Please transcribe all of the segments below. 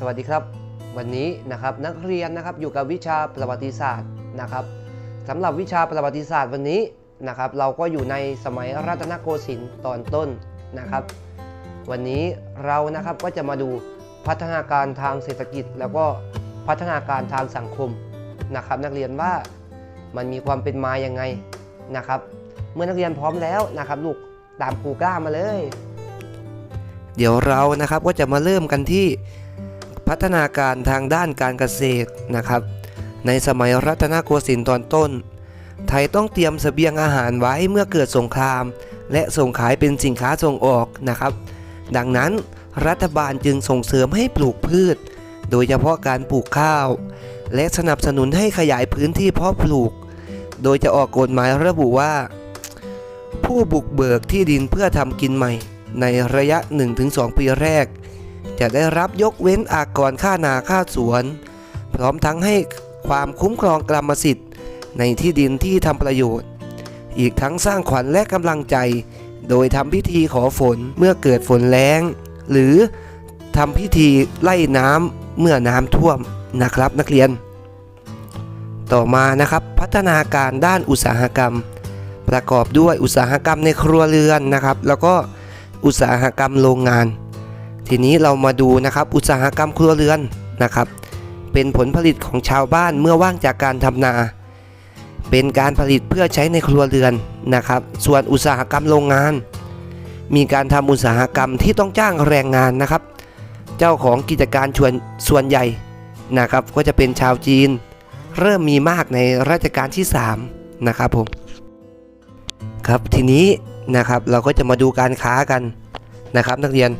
สวัสดีครับ วันนี้นะครับนักเรียนนะครับอยู่กับวิชาประวัติศาสตร์นะครับสำหรับวิชาประวัติศาสตร์วันนี้นะครับ เราก็อยู่ในสมัยรัตนโกสินทร์ตอนต้นนะครับ วันนี้เรานะครับก็จะมาดูพัฒนาการทางเศรษฐกิจ แล้วก็พัฒนาการทางสังคมนะครับ นักเรียนว่ามันมีความเป็นมาอย่างไงนะครับ เมื่อนักเรียนพร้อมแล้วนะครับลูกตามครูกล้ามาเลย เดี๋ยวเรานะครับก็จะมาเริ่มกันที่ พัฒนาการทางด้านการเกษตรนะครับ ในสมัยรัตนโกสินทร์ตอนต้น ไทยต้องเตรียมเสบียงอาหารไว้เมื่อเกิดสงคราม และส่งขายเป็นสินค้าส่งออกนะครับ ดังนั้นรัฐบาลจึงส่งเสริมให้ปลูกพืช โดยเฉพาะการปลูกข้าว และสนับสนุนให้ขยายพื้นที่เพาะปลูก โดยจะออกกฎหมายระบุว่า ผู้บุกเบิกที่ดินเพื่อทำกินใหม่ ในระยะ 1-2 ปีแรก จะได้รับยกเว้นอากรค่านาค่าสวน พร้อมทั้งให้ความคุ้มครองกรรมสิทธิ์ ในที่ดินที่ทำประโยชน์ อีกทั้งสร้างขวัญและกำลังใจ โดยทำพิธีขอฝนเมื่อเกิดฝนแล้ง หรือทำพิธีไล่น้ำเมื่อน้ำท่วมนะครับนักเรียน ต่อมานะครับพัฒนาการด้านอุตสาหกรรม ประกอบด้วยอุตสาหกรรมในครัวเรือนนะครับ แล้วก็อุตสาหกรรมโรงงาน ทีนี้เรามาดูนะครับอุตสาหกรรมครัวเรือนนะครับ เป็นผลผลิตของชาวบ้านเมื่อว่างจากการทำนา เป็นการผลิตเพื่อใช้ในครัวเรือนนะครับ ส่วนอุตสาหกรรมโรงงาน มีการทำอุตสาหกรรมที่ต้องจ้างแรงงานนะครับ เจ้าของกิจการส่วนส่วนใหญ่นะครับ ก็จะเป็นชาวจีน เริ่มมีมากในรัชกาลที่ 3 นะครับผมครับทีนี้นะครับเราก็จะมาดูการค้ากันนะครับ นักเรียน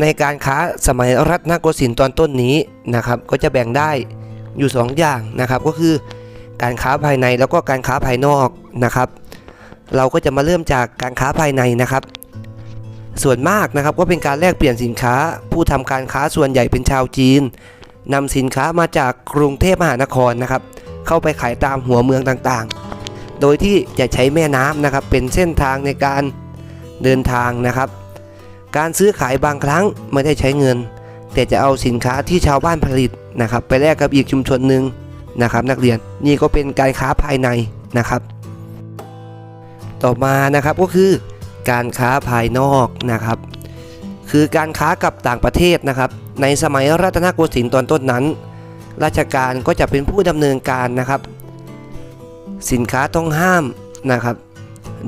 ในการค้าสมัยรัตนโกสินทร์ตอนต้นนี้นะครับก็จะแบ่งได้อยู่2อย่างนะครับก็คือการค้าภายในแล้วก็การค้าภายนอกนะครับ เราก็จะมาเริ่มจากการค้าภายในนะครับ ส่วนมากนะครับก็เป็นการแลกเปลี่ยนสินค้า ผู้ทำการค้าส่วนใหญ่เป็นชาวจีนนำสินค้ามาจากกรุงเทพมหานครนะครับ เข้าไปขายตามหัวเมืองต่างๆ โดยที่จะใช้แม่น้ำนะครับเป็นเส้นทางในการเดินทางนะครับ การซื้อขายบางครั้งไม่ได้ใช้เงิน แต่จะเอาสินค้าที่ชาวบ้านผลิตนะครับ ไปแลกกับอีกชุมชนหนึ่งนะครับ นักเรียนนี่ก็เป็นการค้าภายในนะครับ ต่อมานะครับก็คือ การค้าภายนอกนะครับ คือการค้ากับต่างประเทศนะครับ ในสมัยรัตนโกสินทร์ตอนต้นนั้น ราชการก็จะเป็นผู้ดำเนินการนะครับ สินค้าต้องห้ามนะครับ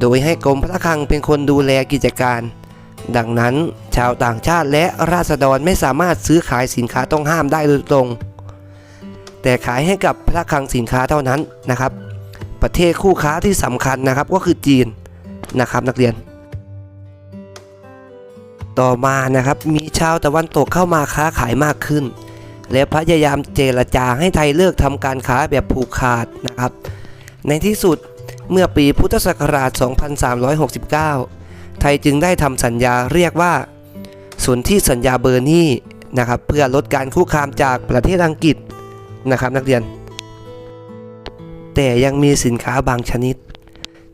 โดยให้กรมพระคลังเป็นคนดูแลกิจการ ดังนั้นชาวต่างชาติและราษฎรไม่สามารถซื้อขายสินค้าต้องห้ามได้โดยตรง แต่ขายให้กับพระคลังสินค้าเท่านั้นนะครับ ประเทศคู่ค้าที่สำคัญนะครับก็คือจีนนะครับนักเรียน ต่อมานะครับมีชาวตะวันตกเข้ามาค้าขายมากขึ้น และพยายามเจรจาให้ไทยเลิกทำการค้าแบบผูกขาดนะครับ ในที่สุดเมื่อปีพุทธศักราช 2369 ไทยจึงได้ทำสัญญาเรียกว่าสนที่สัญญาเบอร์นี่นะครับเพื่อลดการคุกคามจากประเทศอังกฤษนะครับนักเรียน แต่ยังมีสินค้าบางชนิด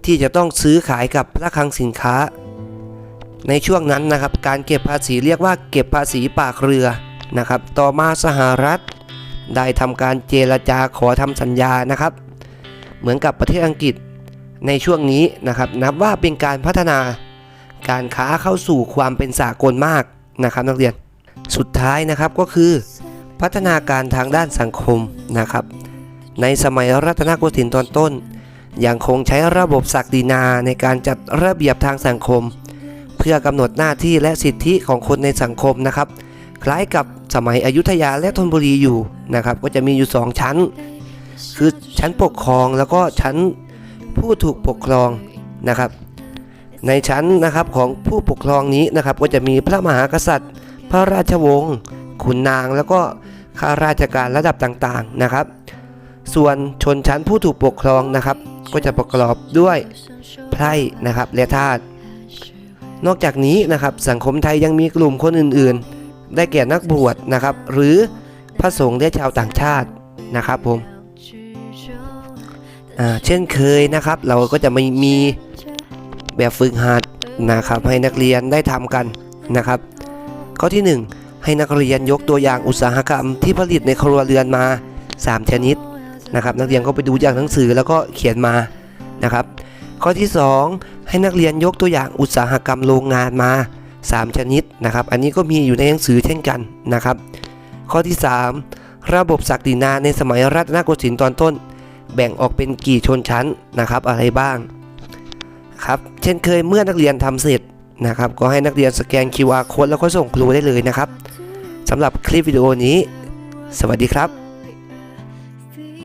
ที่จะต้องซื้อขายกับพระคลังสินค้า ในช่วงนั้นนะครับการเก็บภาษีเรียกว่าเก็บภาษีปากเรือนะครับต่อมาสหรัฐ ได้ทำการเจรจาขอทำสัญญานะครับ เหมือนกับประเทศอังกฤษในช่วงนี้นะครับนับว่าเป็นการพัฒนา การค้าเข้าสู่ความเป็นสากลมากนะครับนักเรียน สุดท้ายนะครับก็คือ พัฒนาการทางด้านสังคมนะครับ ในสมัยรัตนโกสินทร์ตอนต้นยังคงใช้ระบบศักดินาในการจัดระเบียบทางสังคม เพื่อกำหนดหน้าที่และสิทธิของคนในสังคมนะครับ คล้ายกับสมัยอยุธยาและธนบุรีอยู่นะครับ ก็จะมีอยู่ 2 ชั้น คือชั้นปกครองแล้วก็ชั้นผู้ถูกปกครองนะครับ ในชั้นนะครับของผู้ปกครองนี้นะครับก็จะมีพระมหากษัตริย์ พระราชวงศ์ขุนนาง แล้วก็ข้าราชการระดับต่างๆนะครับ ส่วนชนชั้นผู้ถูกปกครองนะครับ ก็จะประกอบด้วยไพร่นะครับและทาสนอกจากนี้นะครับสังคมไทยยังมีกลุ่มคนอื่นๆ ได้แก่นักบวชนะครับ หรือพระสงฆ์และชาวต่างชาตินะครับผมเช่นเคยนะครับ เราก็จะไม่มี แบบฝึกหัดนะครับ ให้นักเรียนได้ทำกันนะครับ ข้อที่ 1 ให้นักเรียนยกตัวอย่างอุตสาหกรรมที่ผลิตในครัวเรือนมา 3 ชนิดนะครับ นักเรียนก็ไปดูจากหนังสือแล้วก็เขียนมานะครับ ข้อที่ 2 ให้นักเรียนยกตัวอย่างอุตสาหกรรมโรงงานมา 3 ชนิดนะครับ อันนี้ก็มีอยู่ในหนังสือเช่นกันนะครับ ข้อที่ 3 ระบบศักดินาในสมัยรัตนโกสินทร์ตอนต้น แบ่งออกเป็นกี่ชนชั้นนะครับอะไรบ้าง ครับเช่นเคยเมื่อนักเรียนทำเสร็จนะครับก็ให้นักเรียนสแกน QR code แล้วก็ส่งครูได้เลยนะครับสำหรับคลิปวิดีโอนี้ สวัสดีครับ